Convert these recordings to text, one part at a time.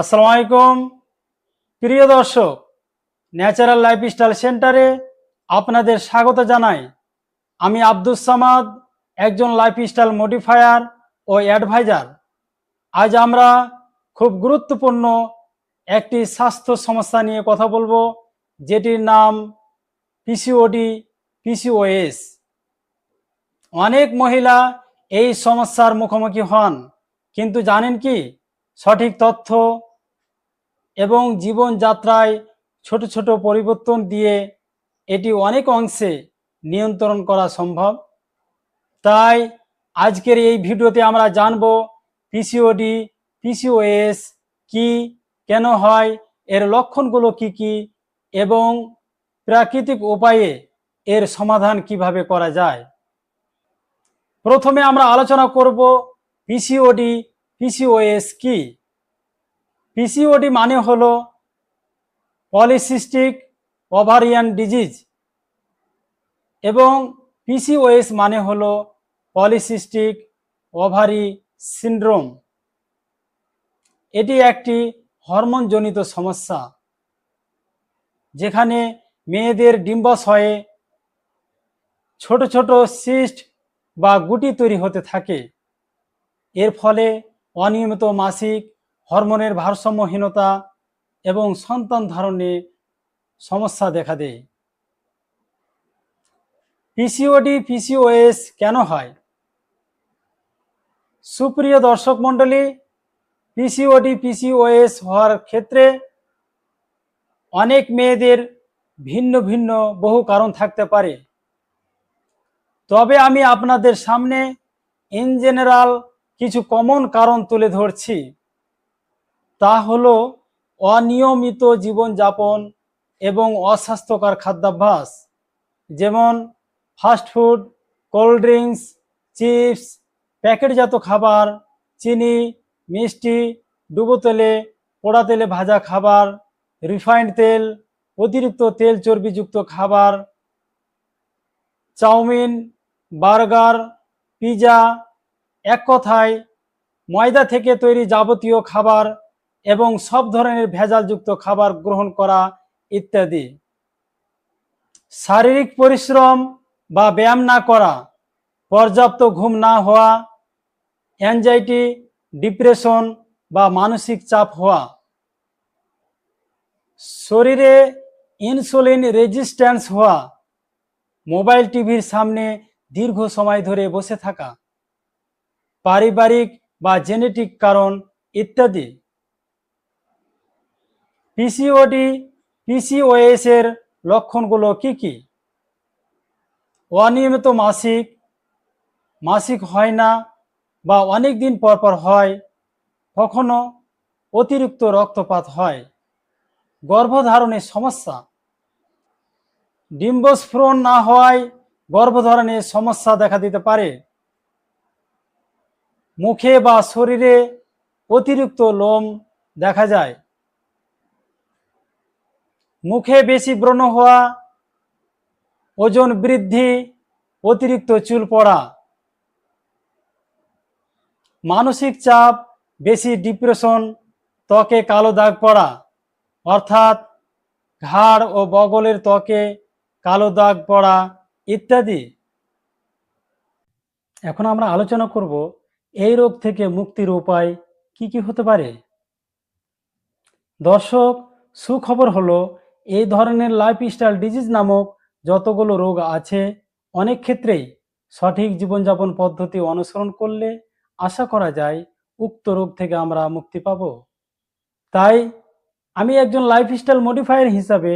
আসসালামু আলাইকুম। প্রিয় দর্শক, ন্যাচারাল লাইফস্টাইল সেন্টারে আপনাদের স্বাগত জানাই। আমি আব্দুস সামাদ, একজন লাইফস্টাইল মডিফায়ার ও অ্যাডভাইজার। আজ আমরা খুব গুরুত্বপূর্ণ একটি স্বাস্থ্য সমস্যা নিয়ে কথা বলব, যেটির নাম পিসিওডি পিসিওএস অনেক মহিলা এই সমস্যার মুখোমুখি হন, কিন্তু জানেন কি? সঠিক তথ্য এবং জীবনযাত্রায় ছোট ছোট পরিবর্তন দিয়ে এটি অনেক অংশে নিয়ন্ত্রণ করা সম্ভব। তাই আজকের এই ভিডিওতে আমরা জানব পিসিওডি পিসিওএস কি, কেন হয়, এর লক্ষণগুলো কি কি, এবং প্রাকৃতিক উপায়ে এর সমাধান কীভাবে করা যায়। প্রথমে আমরা আলোচনা করব পিসিওডি পিসিওএস কি। পিসিওডি মানে হল পলিসিস্টিক ওভারিয়ান ডিজিজ এবং পিসিওএস মানে হল পলিসিস্টিক ওভারি সিন্ড্রোম এটি একটি হরমোনজনিত সমস্যা, যেখানে মেয়েদের ডিম্বাশয়ে ছোট ছোট সিস্ট বা গুটি তৈরি হতে থাকে। এর ফলে অনিয়মিত মাসিক হরমোনের ভারসাম্যহীনতা এবং সন্তান ধারণে সমস্যা দেখা দেয়। পিসিওডি, পিসিওএস কেন হয়? সুপ্রিয় দর্শক মণ্ডলী, পিসিওডি, পিসিওএস হওয়ার ক্ষেত্রে অনেক মেয়েদের ভিন্ন ভিন্ন বহু কারণ থাকতে পারে। তবে আমি আপনাদের সামনে ইন জেনারেল কিছু কমন কারণ তুলে ধরছি। তা হলো অনিয়মিত জীবনযাপন এবং অস্বাস্থ্যকর খাদ্যাভ্যাস। যেমন ফাস্টফুড কোল্ড ড্রিঙ্কস, চিপস, প্যাকেটজাত খাবার, চিনি, মিষ্টি, ডুবো তেলে, পোড়া তেলে ভাজা খাবার, রিফাইন্ড তেল, অতিরিক্ত তেল চর্বিযুক্ত খাবার, চাউমিন, বার্গার, পিজা, এক কথায় ময়দা থেকে তৈরি যাবতীয় খাবার এবং সব ধরনের ভেজালযুক্ত খাবার গ্রহণ করা ইত্যাদি। শারীরিক পরিশ্রম বা ব্যায়াম না করা, পর্যাপ্ত ঘুম না হওয়া অ্যাংজাইটি ডিপ্রেশন বা মানসিক চাপ হওয়া। শরীরে ইনসুলিন রেজিস্ট্যান্স হওয়া মোবাইল টিভির সামনে দীর্ঘ সময় ধরে বসে থাকা, পারিবারিক বা জেনেটিক কারণ ইত্যাদি। পিসিওডি পিসিওএস এর লক্ষণগুলো কি কি? অনিয়মিত মাসিক মাসিক হয় না বা অনেক দিন পর পর হয়, কখনো অতিরিক্ত রক্তপাত হয়, গর্ভধারণের সমস্যা, ডিম্বস্ফোরণ না হওয়ায় গর্ভধারণের সমস্যা দেখা দিতে পারে, মুখে বা শরীরে অতিরিক্ত লোম দেখা যায় মুখে বেশি ব্রণ হওয়া, ওজন বৃদ্ধি, অতিরিক্ত চুল পড়া। মানসিক চাপ, বেশি ডিপ্রেশন, ত্বকে কালো দাগ পড়া। অর্থাৎ ঘাড় ও বগলের ত্বকে কালো দাগ পড়া ইত্যাদি। এখন আমরা আলোচনা করব, এই রোগ থেকে মুক্তির উপায় কি কি হতে পারে? দর্শক, সুখবর হলো এই ধরনের লাইফস্টাইল ডিজিজ নামক যতগুলো রোগ আছে, অনেক ক্ষেত্রেই সঠিক জীবনযাপন পদ্ধতি অনুসরণ করলে আশা করা যায় উক্ত রোগ থেকে আমরা মুক্তি পাব। তাই আমি একজন লাইফস্টাইল মডিফায়ার হিসাবে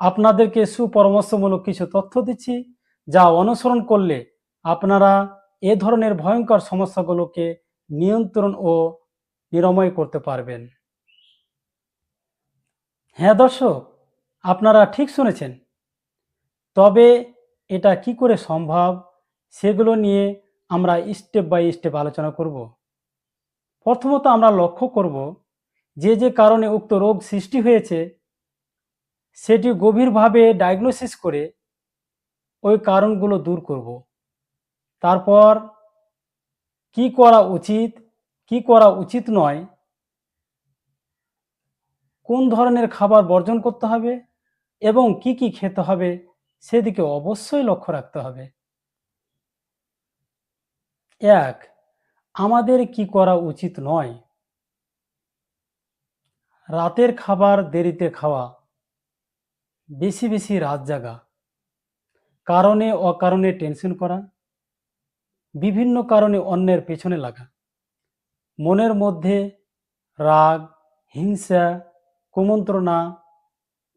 আপনাদেরকে সুপরামর্শমূলক কিছু তথ্য দিচ্ছি, যা অনুসরণ করলে আপনারা এ ধরনের ভয়ঙ্কর সমস্যাগুলোকে নিয়ন্ত্রণ ও নিরাময় করতে পারবেন। হ্যাঁ দর্শক আপনারা ঠিক শুনেছেন। তবে এটা কি করে সম্ভব, সেগুলো নিয়ে আমরা স্টেপ বাই স্টেপ আলোচনা করব। প্রথমত আমরা লক্ষ্য করব যে যে কারণে উক্ত রোগ সৃষ্টি হয়েছে, সেটি গভীরভাবে ডায়াগনোসিস করে ওই কারণগুলো দূর করব। তারপর কি করা উচিত, কি করা উচিত নয়, কোন ধরনের খাবার বর্জন করতে হবে এবং কি কি খেতে হবে সেদিকে অবশ্যই লক্ষ্য রাখতে হবে। এক, আমাদের কি করা উচিত নয়? রাতের খাবার দেরিতে খাওয়া, বেশি বেশি রাত জাগা, কারণে অকারণে টেনশন করা, বিভিন্ন কারণে অন্যের পেছনে লাগা, মনের মধ্যে রাগ, হিংসা, কুমন্ত্রণা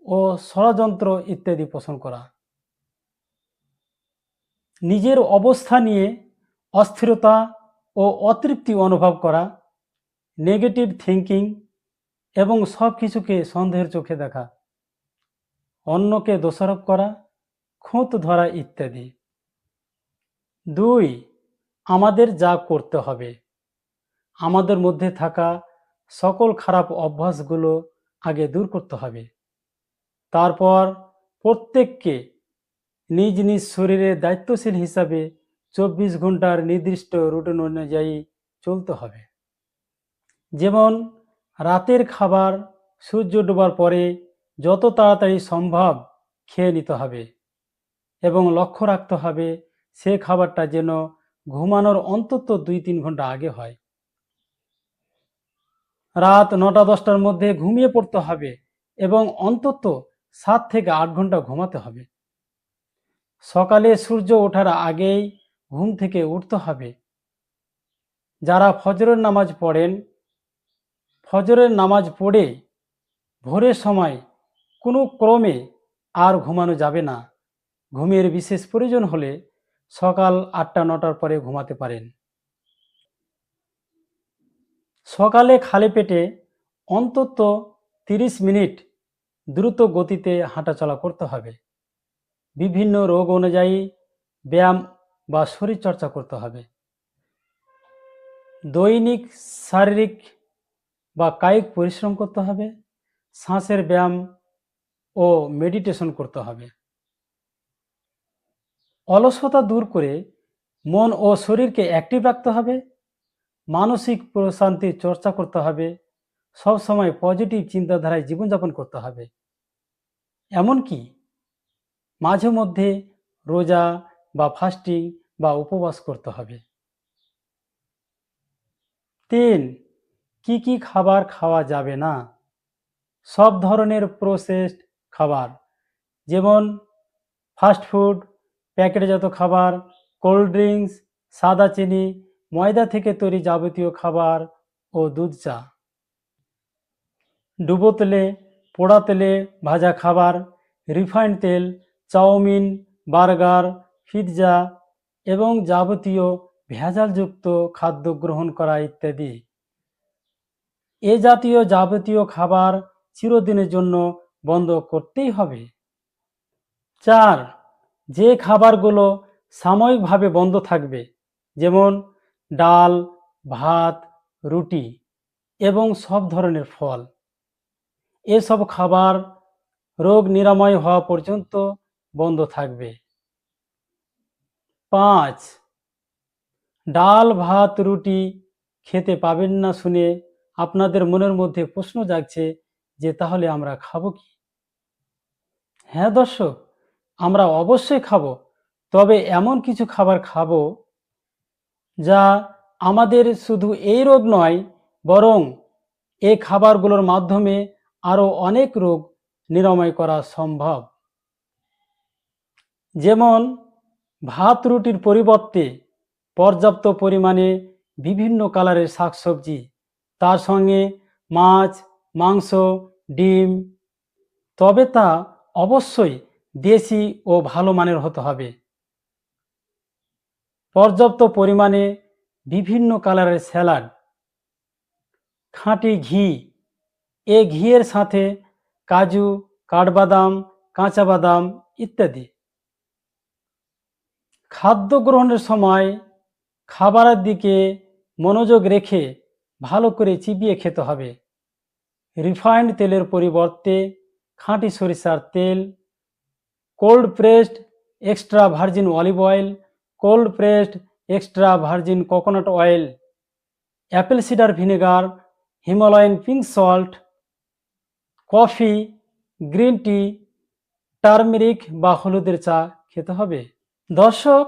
ও ষড়যন্ত্র ইত্যাদি পোষণ করা। নিজের অবস্থা নিয়ে অস্থিরতা ও অতৃপ্তি অনুভব করা নেগেটিভ থিঙ্কিং এবং সব কিছুকে সন্দেহের চোখে দেখা, অন্যকে দোষারোপ করা, খুঁত ধরা ইত্যাদি। দুই, আমাদের যা করতে হবে, আমাদের মধ্যে থাকা সকল খারাপ অভ্যাসগুলো আগে দূর করতে হবে। তারপর প্রত্যেককে নিজ নিজ শরীরে দায়িত্বশীল হিসাবে চব্বিশ ঘণ্টার নির্দিষ্ট রুটিন অনুযায়ী চলতে হবে। যেমন, রাতের খাবার সূর্য ডোবার পরে যত তাড়াতাড়ি সম্ভব খেয়ে নিতে হবে এবং লক্ষ্য রাখতে হবে সে খাবারটা যেন ঘুমানোর অন্তত দুই তিন ঘণ্টা আগে হয়। রাত নটা দশটার মধ্যে ঘুমিয়ে পড়তে হবে এবং অন্তত সাত থেকে আট ঘণ্টা ঘুমাতে হবে। সকালে সূর্য ওঠার আগেই ঘুম থেকে উঠতে হবে। যারা ফজরের নামাজ পড়েন, ফজরের নামাজ পড়ে ভোরের সময় কোনো ক্রমে আর ঘুমানো যাবে না। ঘুমের বিশেষ প্রয়োজন হলে সকাল আটটা, নটার পরে ঘুমাতে পারেন। সকালে খালি পেটে অন্তত তিরিশ মিনিট দ্রুত গতিতে হাঁটাচলা করতে হবে। বিভিন্ন রোগ অনুযায়ী ব্যায়াম বা শরীরচর্চা করতে হবে। দৈনিক শারীরিক বা কায়িক পরিশ্রম করতে হবে, শ্বাসের ব্যায়াম ও মেডিটেশন করতে হবে। অলসতা দূর করে মন ও শরীরকে অ্যাক্টিভ রাখতে হবে, মানসিক প্রশান্তির চর্চা করতে হবে, সবসময় পজিটিভ চিন্তাধারায় জীবনযাপন করতে হবে। এমনকি মাঝে মধ্যে রোজা বা ফাস্টিং বা উপবাস করতে হবে। তিন, কি কি খাবার খাওয়া যাবে না? সব ধরনের প্রসেসড খাবার, যেমন ফাস্টফুড প্যাকেটজাত খাবার কোল্ড ড্রিঙ্কস সাদা চিনি, ময়দা থেকে তৈরি যাবতীয় খাবার ও দুধ চা। ডুবো তেলে পোড়া তেলে ভাজা খাবার, রিফাইন্ড তেল, চাউমিন, বার্গার, পিৎজা এবং যাবতীয় ভেজালযুক্ত খাদ্য গ্রহণ করা ইত্যাদি। এ জাতীয় যাবতীয় খাবার চিরদিনের জন্য বন্ধ করতেই হবে। চার, যে খাবারগুলো সাময়িকভাবে বন্ধ থাকবে, যেমন ডাল, ভাত, রুটি এবং সব ধরনের ফল। এসব খাবার রোগ নিরাময় হওয়া পর্যন্ত বন্ধ থাকবে। পাঁচ, ডাল, ভাত, রুটি খেতে পাবেন না শুনে আপনাদের মনের মধ্যে প্রশ্ন জাগছে যে তাহলে আমরা খাব কি? হ্যাঁ দর্শক, আমরা অবশ্যই খাব, তবে এমন কিছু খাবার খাব যা আমাদের শুধু এই রোগ নয়, বরং এই খাবারগুলোর মাধ্যমে আরও অনেক রোগ নিরাময় করা সম্ভব। যেমন, ভাত রুটির পরিবর্তে পর্যাপ্ত পরিমাণে বিভিন্ন কালারের শাকসবজি, তার সঙ্গে মাছ, মাংস, ডিম, তবে তা অবশ্যই দেশি ও ভালো মানের হতে হবে। পর্যাপ্ত পরিমাণে বিভিন্ন কালারের স্যালাড, খাঁটি ঘি এ ঘিয়ের সাথে কাজু, কাঠবাদাম কাঁচা বাদাম ইত্যাদি। খাদ্য গ্রহণের সময় খাবারের দিকে মনোযোগ রেখে ভালো করে চিবিয়ে খেতে হবে। রিফাইন্ড তেলের পরিবর্তে খাঁটি সরিষার তেল, cold pressed extra virgin olive oil, cold pressed extra virgin coconut oil, apple cider vinegar, Himalayan pink salt coffee, green tea, turmeric বা হলুদের চা খেতে হবে। দর্শক,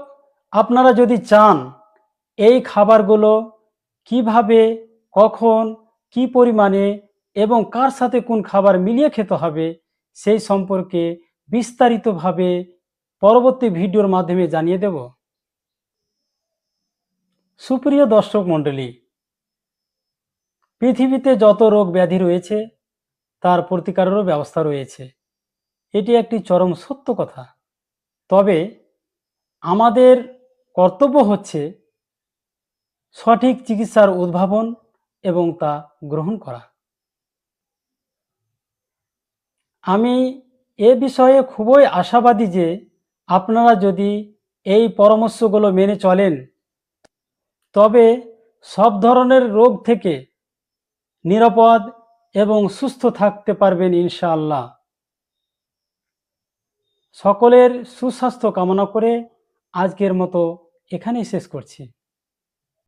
আপনারা যদি চান এই খাবারগুলো কীভাবে, কখন, কি পরিমাণে এবং কার সাথে কোন খাবার মিলিয়ে খেতে হবে, সেই সম্পর্কে বিস্তারিতভাবে পরবর্তী ভিডিওর মাধ্যমে জানিয়ে দেব। সুপ্রিয় দর্শক মণ্ডলী, পৃথিবীতে যত রোগ ব্যাধি রয়েছে তার প্রতিকারেরও ব্যবস্থা রয়েছে। এটি একটি চরম সত্য কথা। তবে আমাদের কর্তব্য হচ্ছে সঠিক চিকিৎসার উদ্ভাবন এবং তা গ্রহণ করা। আমি এ বিষয়ে খুবই আশাবাদী যে আপনারা যদি এই পরামর্শগুলো মেনে চলেন, তবে সব ধরনের রোগ থেকে নিরাপদ এবং সুস্থ থাকতে পারবেন ইনশাআল্লাহ। সকলের সুস্বাস্থ্য কামনা করে আজকের মতো এখানেই শেষ করছি।